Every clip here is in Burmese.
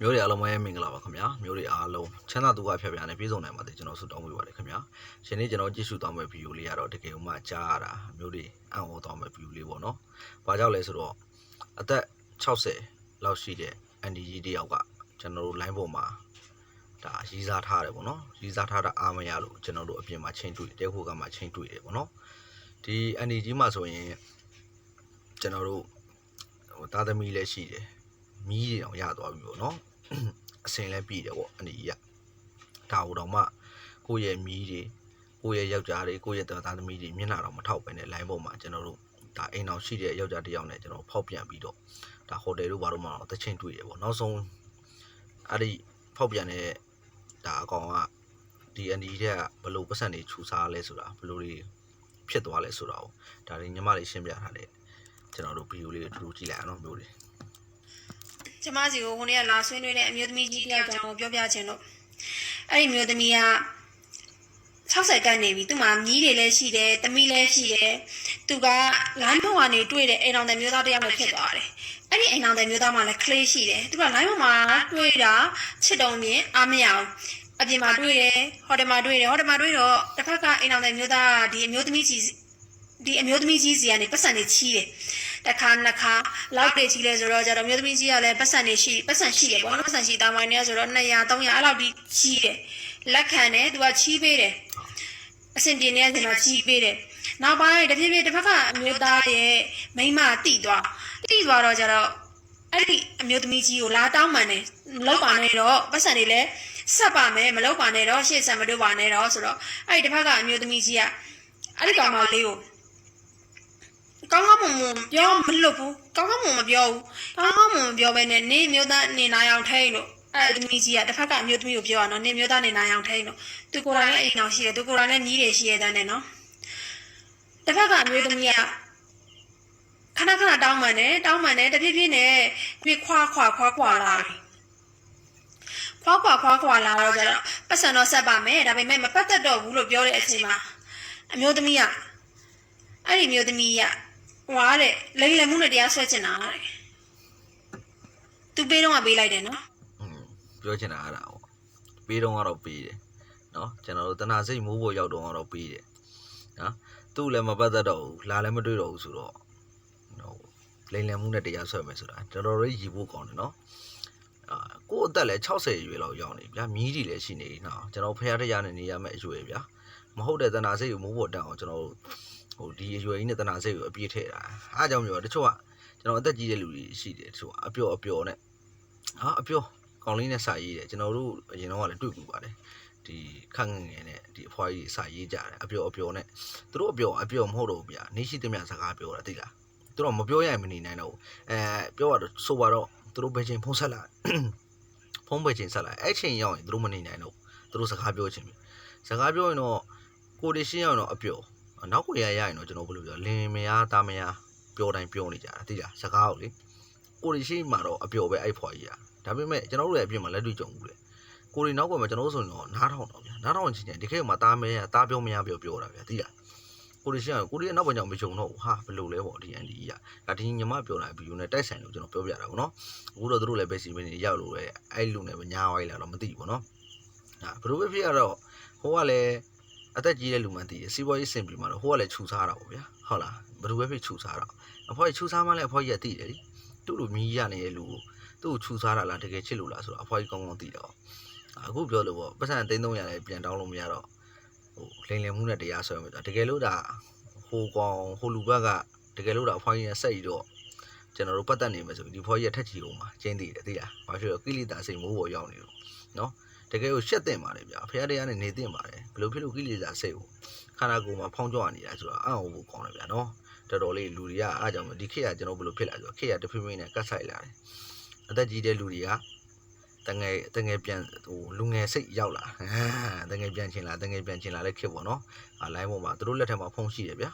မျိုးတွေအားလုံးပဲမင်္ဂလာပါခင်ဗျာမျိုးတွေအားလုံးချမ်းသာဒုက္ခဖြတ်ပြားနဲ့ပြည့်စုံနိုင်ပါစေကျွန်တော်ဆုတောင်းပေးပါတယ်ခင်ဗျာရှင်နေ့ကျွန်တော်ကြည့်ရှုသွားမယ့်ဗီဒီယိုလေးကတော့တကယ်မှကြားရတာမျိုးတွေအံ့ဩသွားမယ့်ဗီဒီယိုလေးပေါ့နော်။ဘာကြောင့်လဲဆိုတော့အသက်60လောက်ရှိတဲ့ NDG တယောက်ကကျွန်တော်တို့ line ပေါ်မှာဒါရီးစားထားတယ်ပေါ့နော်။ရီးစားထားတာအားမရလို့ကျွန်တော်တို့အပြင်မှာချိန်တွေ့တဲခုကမှချိန်တွေ့တယ်ပေါ့နော်။ဒီ NDG မှာဆိုရင်ကျွန်တော်တို့ဟိုသားသမီးလည်းရှိတယ်။ မီးတွေတော့ရသွားပြီပေါ့နော်။အစင်လည်းပြည်တယ်ပေါ့အန်ဒီကြီးကဒါဟိုတော့မှကိုယ့်ရဲ့မီးတွေကိုယ့်ရဲ့ယောက်ျားတွေကိုယ့်ရဲ့သားသမီးတွေမျက်နှာတော့မထောက်ပဲနဲ့ line ပေါ်မှာကျွန်တော်တို့ဒါအိမ်အောင်ရှိတဲ့ယောက်ျားတစ်ယောက်နဲ့ကျွန်တော်ဖောက်ပြန်ပြီးတော့ဒါဟိုတယ်တို့ဘာလို့မှတော့တချင်းတွေ့တယ်ပေါ့နောက်ဆုံးအဲ့ဒီဖောက်ပြန်တဲ့ဒါအကောင်ကဒီအန်ဒီတဲ့ကဘလို့ပတ်စံတွေခြူစားလဲဆိုတာဘလို့တွေဖြစ်သွားလဲဆိုတာကိုဒါတွေညီမလေးရှင်းပြထားတယ်ကျွန်တော်တို့ဗီဒီယိုလေးတူတူကြည့်လိုက်အောင်နော်မျိုးတွေ ကျမစီကိုခုနေ့ကလာဆွေးနွေးတဲ့အမျိုးသမီးကြီးတယောက်ကြောင့်ပြောပြချင်လို့အဲ့ဒီမျိုးသမီးက60ကန်နေပြီသူ့မှာမြီးတွေလည်းရှိတယ်တမီးလည်းရှိတယ်သူကလိုင်းပေါ်ကနေတွေ့တဲ့အိမ်အောင်တဲ့မျိုးသားတယောက်နဲ့ဖြစ်သွားတယ်အဲ့ဒီအိမ်အောင်တဲ့မျိုးသားမှလည်းကလေးရှိတယ်သူကလိုင်းပေါ်မှာတွေ့တာချစ်တုံမြင်အားမရအောင်အပြင်မှာတွေ့တယ်ဟိုတယ်မှာတွေ့တယ်ဟိုတယ်မှာတွေ့တော့တစ်ဖက်ကအိမ်အောင်တဲ့မျိုးသားကဒီအမျိုးသမီးကြီးဒီအမျိုးသမီးကြီးစီကနေပတ်စံနေချီးတယ် တစ်ခါနှစ်ခါလောက်တွေကြီးလဲဆိုတော့ကျတော့မြို့သမီးကြီးကလည်းပတ်စံနေရှိပတ်စံရှိတယ်ပေါ့နော်ပတ်စံရှိတာမိုင်းနေဆိုတော့200 300အဲ့လောက်ဒီကြီးတယ်လက်ခံတယ်သူကချီးပေးတယ်အဆင်ပြေနေတဲ့ချိန်မှာချီးပေးတယ်နောက်ပိုင်းတဖြည်းဖြည်းတစ်ဖက်ကအမျိုးသားရဲ့မိန်းမတိသွားတိသွားတော့ကျတော့အဲ့ဒီအမျိုးသမီးကြီးကိုလာတောင်းပန်တယ်မလောက်ပါနဲ့တော့ပတ်စံတွေလည်းဆက်ပါမယ်မလောက်ပါနဲ့တော့ရှေ့ဆက်မတို့ပါနဲ့တော့ဆိုတော့အဲ့ဒီတစ်ဖက်ကအမျိုးသမီးကြီးကအဲ့ဒီကောင်မလေးကို ကောင်းကောင်းမွန်မွန်ပြောမလို့ဘူးကောင်းကောင်းမွန်မပြောဘူးကောင်းကောင်းမွန်မပြောဘဲနဲ့နေမျိုးသားနေနာအောင်ထိန်လို့အဲ့ဒီသမီးကြီးကတစ်ဖက်ကအမျိုးသမီးကိုပြောရအောင်နေမျိုးသားနေနာအောင်ထိန်လို့သူကိုယ်တိုင်လည်းအိမ်အောင်ရှိတယ်သူကိုယ်တိုင်လည်းညီးတယ်ရှိရတဲ့နဲ့နော်တစ်ဖက်ကအမျိုးသမီးကခဏခဏတောင်းပန်တယ်တောင်းပန်တယ်တဖြည်းဖြည်းနဲ့ပြီးခွာခွာခွာခွာလာတယ်ခွာခွာခွာခွာလာတော့ကျတော့ပတ်စံတော့ဆက်ပါမယ်ဒါပေမဲ့မပတ်သက်တော့ဘူးလို့ပြောတဲ့အချိန်မှာအမျိုးသမီးကအဲ့ဒီမျိုးသမီးက ဟွာတဲ့လိမ့်လည်မှုနဲ့တရားဆွဲချင်တာတဲ့သူပေးတော့ကပေးလိုက်တယ်နော်ပြောချင်တာအဲ့ဒါပေါ့ပေးတော့ကတော့ပေးတယ်နော်ကျွန်တော်တို့တနာစိတ်မိုးပေါ်ရောက်တော့ကတော့ပေးတယ်နော်သူ့လည်းမပတ်သက်တော့ဘူးလာလည်းမတွေ့တော့ဘူးဆိုတော့ဟိုလိမ့်လည်မှုနဲ့တရားဆွဲမယ်ဆိုတာတော်တော်လေးရီဖို့ကောင်းတယ်နော်အာကို့အသက်လည်း60ရွယ်လောက်ရောက်နေဗျာမြီးတွေလည်းရှိနေနေတော့ကျွန်တော်ဖះရရနဲ့နေရမယ့်အရွယ်ဗျာမဟုတ်တဲ့တနာစိတ်ကိုမိုးပေါ်တက်အောင်ကျွန်တော်တို့ ဟိုဒီအရွယ်ကြီးနဲ့တနာစိတ်ကိုအပြည့်ထည့်တာအားကြောင့်မျိုးတချို့ကကျွန်တော်အသက်ကြီးတဲ့လူတွေရှိတယ်တချို့ကအပျော်အပျော်နဲ့ဟာအပြောကောင်းလေးနဲ့စာရေးတယ်ကျွန်တော်တို့အရင်တော့ကလည်းတွေ့ဘူးပါတယ်ဒီခန့်ငယ်ငယ်နဲ့ဒီအဖွားကြီးစာရေးကြတယ်အပြောအပြောနဲ့သူတို့အပြောအပြောမဟုတ်တော့ဘူးဗျာနေရှိသမျှစကားပြောတာသိလားသူတို့မပြောရရင်မနေနိုင်တော့ဘူးအဲပြောရတော့ဆိုပါတော့သူတို့ဘယ်ချိန်ဖုန်းဆက်လာဖုန်းဘယ်ချိန်ဆက်လာအဲ့ချိန်ရောက်ရင်သူတို့မနေနိုင်တော့ဘူးသူတို့စကားပြောချင်ပြီစကားပြောရင်တော့ကိုယ်တရှင်းအောင်တော့အပြော နောက်ကိုရရရင်တော့ကျွန်တော်ဘယ်လိုပြောလင်မယားသားမယားပြောတိုင်းပြောနေကြတာသိလားစကားကိုလေ ကိုရီရှိမှတော့အပျော်ပဲအဲ့ဖွာကြီးอ่ะဒါပေမဲ့ကျွန်တော်တို့ရဲ့အပြင်မှာလက်တွေ့ကြုံဘူးလေကိုရီနောက်ကွယ်မှာကျွန်တော်တို့ဆိုရင်တော့နားထောင်တော့ဗျာနားထောင်ချင်းချင်းဒီခေတ်မှာတားမဲတားပြောမရပြောပြောတာဗျာသိလားကိုရီရှိအောင်ကိုရီရဲ့နောက်ဘက်ကြောင့်မကြုံတော့ဘူးဟာဘယ်လိုလဲပေါ့ဒီအန်ဒီကြီးอ่ะဒါဒီညီမပြောတာဗီဒီယိုနဲ့တိုက်ဆိုင်လို့ကျွန်တော်ပြောပြတာပေါ့နော်အခုတော့တို့လည်းပဲစီမင်းနေရောက်လို့ပဲအဲ့လူနဲ့ပဲညားဝိုင်းလာတော့မသိဘူးပေါ့နော်ဟာဘယ်လိုပဲဖြစ်ရတော့ဟိုကလည်း အသက်ကြီးတဲ့လူမှန်သိတယ်စီးပွားရေးစင်ပြီမှာတော့ဟိုကလည်းခြူစားတာပေါ့ဗျာဟုတ်လားဘယ်လိုပဲဖြစ်ခြူစားတော့အဖွားကြီးခြူစားမှလည်းအဖွားကြီးကသိတယ်လीသူ့လိုမြည်ရနေတဲ့လူကိုသူ့ကိုခြူစားတာလားတကယ်ချစ်လို့လားဆိုတော့အဖွားကြီးကောင်းကောင်းသိတော့အခုပြောလို့ပေါ့ပတ်စံသိန်း300လည်းပြန်တောင်းလို့မရတော့ဟိုလိန်လည်မှုနဲ့တရားဆွဲမှာတကယ်လို့ဒါဟိုကောင်ဟိုလူဘက်ကတကယ်လို့ဒါအဖွားကြီးနဲ့ဆက်ရတော့ကျွန်တော်တို့ပတ်သက်နေမယ်ဆိုဒီဖွားကြီးကထက်ချီအောင်မှာကျင်းသေးတယ်သိလားဘာဖြစ်လို့ကိလေသာစိတ်မိုးပေါ်ရောက်နေလို့နော် တကယ်ကိုရှက်တင်ပါတယ်ဗျာဖះတရားနဲ့နေတင်ပါတယ်ဘယ်လိုဖြစ်လို့ကိလေသာစိတ်ကိုခန္ဓာကိုယ်မှာဖောင်းကြွနေတာဆိုတော့အံ့ဩဖို့ကောင်းတယ်ဗျာနော်တော်တော်လေးလူတွေကအားကြောင့်ဒီခေတ်ကကျွန်တော်ဘယ်လိုဖြစ်လာဆိုတော့ခေတ်ကတဖိဖိနဲ့ကတ်ဆိုင်လာတယ်အသက်ကြီးတဲ့လူတွေကတငယ်တငယ်ပြန်ဟိုလူငယ်စိတ်ရောက်လာတငယ်ပြန်ချင်လာတငယ်ပြန်ချင်လာတဲ့ခေတ်ပေါ့နော်အလိုင်းပေါ်မှာသူတို့လက်ထက်မှာဖုန်းရှိတယ်ဗျာ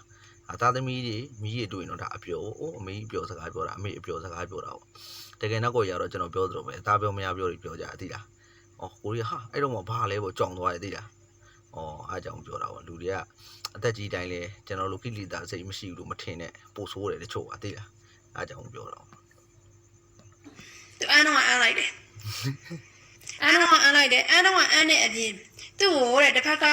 အသားသမီးတွေမိရတွေ့ရင်တော့ဒါအပျော်အိုးအမေအပျော်စကားပြောတာအမေအပျော်စကားပြောတာပေါ့တကယ်နောက်ကိုရတော့ကျွန်တော်ပြောသလိုပဲအသားပြောမရပြောတွေပြောကြအသိလား အော်ကိုရီဟာအဲ့တော့မှဘာလဲပေါ့ကြောင်သွားတယ်သိလားအော်အားကြောင့်ပြောတာပေါ့လူတွေကအသက်ကြီးတိုင်းလဲကျွန်တော်တို့ကိလေသာစိတ်မရှိဘူးလို့မထင်နဲ့ပို့ဆိုးတယ်တချို့ပါသိလားအားကြောင့်ပြောတော့သူအန်းတော့အန်းလိုက်တယ်အန်တော့အန်လိုက်တယ်အန်တော့အန်နဲ့အပြင်သူ့ကိုတဲ့တစ်ဖက်က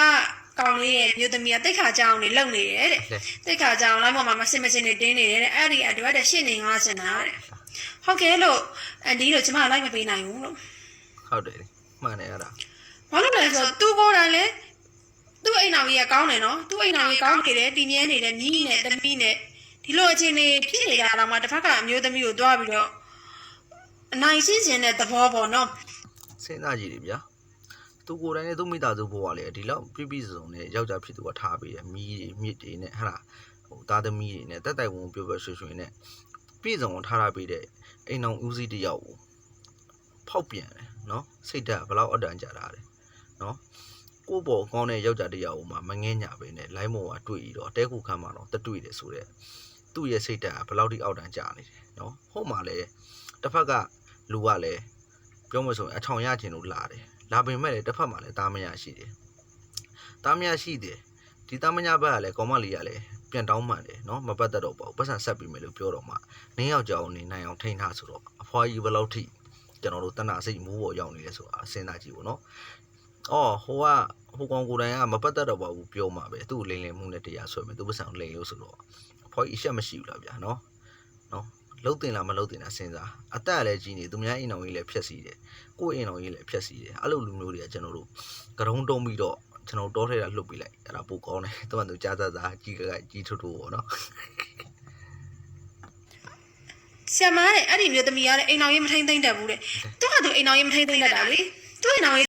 ကောင်လေးရဲ့မျိုးသမီးကတိတ်ခါကြောင်နေလုံနေတယ်တဲ့လေတိတ်ခါကြောင်လိုက်ပေါ်မှာမစင်မစင်နေတင်းနေတယ်တဲ့အဲ့ဒီအတွက်တဲ့ရှင်းနေငါစင်တာတဲ့ဟုတ်ကဲ့လို့အန်ဒီတို့ကျမလိုက်မပေးနိုင်ဘူးလို့ဟုတ်တယ်လေ မှန်တယ်အဲ့ဒါဘာလို့လဲဆိုတော့သူကိုယ်တိုင်လဲသူ့အိမ်တော်ကြီးကကောင်းတယ်နော်သူ့အိမ်တော်ကြီးကောင်းနေတယ်တည်မြဲနေတယ်ညီးနဲ့တမီးနဲ့ဒီလိုအခြေအနေဖြစ်နေရတော့မှတစ်ဖက်ကအမျိုးသမီးကိုတွားပြီးတော့အနိုင်ရှင်းခြင်းတဲ့သဘောပေါ့နော်စဉ်းစားကြည့်တယ်ဗျာသူကိုယ်တိုင်နဲ့သူ့မိသားစုဘဝလေဒီလောက်ပြည့်ပြည့်စုံစုံနဲ့ယောက်ျားဖြစ်သူကထားပေးတယ်မီးတွေမြစ်တွေနဲ့ဟာလားဟိုသားသမီးတွေနဲ့တက်တိုက်ဝင်ပြောပြောရွှေရွှေနဲ့ပြည့်စုံအောင်ထားထားပေးတဲ့အိမ်အောင်ဦးစီးတစ်ယောက်ကို ဖောက်ပြန်တယ်နော်စိတ်ဓာတ်ဘယ်လောက်အတန်ကြာတာလဲနော်ကိုယ့်ဘောကောင်းတဲ့ယောက်ျားတစ်ယောက်ကိုမှမငဲညာပဲနဲ့လိုင်းမောကတွေ့ပြီးတော့တဲခုခမ်းမှာတော့တတွေ့တယ်ဆိုတော့သူ့ရဲ့စိတ်ဓာတ်ကဘယ်လောက်ထိအောက်တန်းကြာနေတယ်နော်ဟုတ်မှလည်းတစ်ဖက်ကလူကလည်းပြောမဆိုရင်အထောင်ရခြင်းလို့လာတယ်လာပင်မဲ့လည်းတစ်ဖက်မှာလည်းတာမယာရှိတယ်တာမယာရှိတယ်ဒီတာမယာဘက်ကလည်းကောမလီကလည်းပြန်တောင်းမှန်တယ်နော်မပတ်သက်တော့ပါဘူးပတ်စံဆက်ပြီးမယ်လို့ပြောတော့မှနင်းယောက်ျားကိုနေနိုင်အောင်ထိန်းထားဆိုတော့အဖွားကြီးဘယ်လောက်ထိ ကျွန်တော်တို့တဏှာစိတ်မိုးပေါ်ရောက်နေလဲဆိုတာစဉ်းစားကြည့်ဖို့နော်အော်ဟိုကဟိုကောင်ကိုယ်တိုင်ကမပတ်သက်တော့ပါဘူးပြောမှာပဲသူ့ကိုလိန်လင်မှုနဲ့တရားဆွဲမယ်သူပတ်စံကိုလိန်လို့ဆိုတော့အဖွားကြီးအရှက်မရှိဘူးလားဗျာနော်နော်လှုပ်တင်လားမလှုပ်တင်လားစဉ်းစားအသက်လည်းကြီးနေသူများအိမ်တော်ကြီးလည်းဖြက်စီတယ်ကိုယ့်အိမ်တော်ကြီးလည်းဖြက်စီတယ်အဲ့လိုလူမျိုးတွေကကျွန်တော်တို့ကရုံတုံးပြီးတော့ကျွန်တော်တောထဲတာလှုပ်ပေးလိုက်အဲ့ဒါပိုကောင်းတယ်သူကသူကြားသားသားကြီးကကကြီးထွတ်ထွတ်ပေါ့နော် ဆရာမတဲ့အဲ့ဒီမျိုးသမီးကတဲ့အိမ်တော်ရေးမထိန်သိမ့်တတ်ဘူးတဲ့သူကသူအိမ်တော်ရေးမထိန်သိမ့်တတ်တာလေသူ့အိမ်တော်ရေး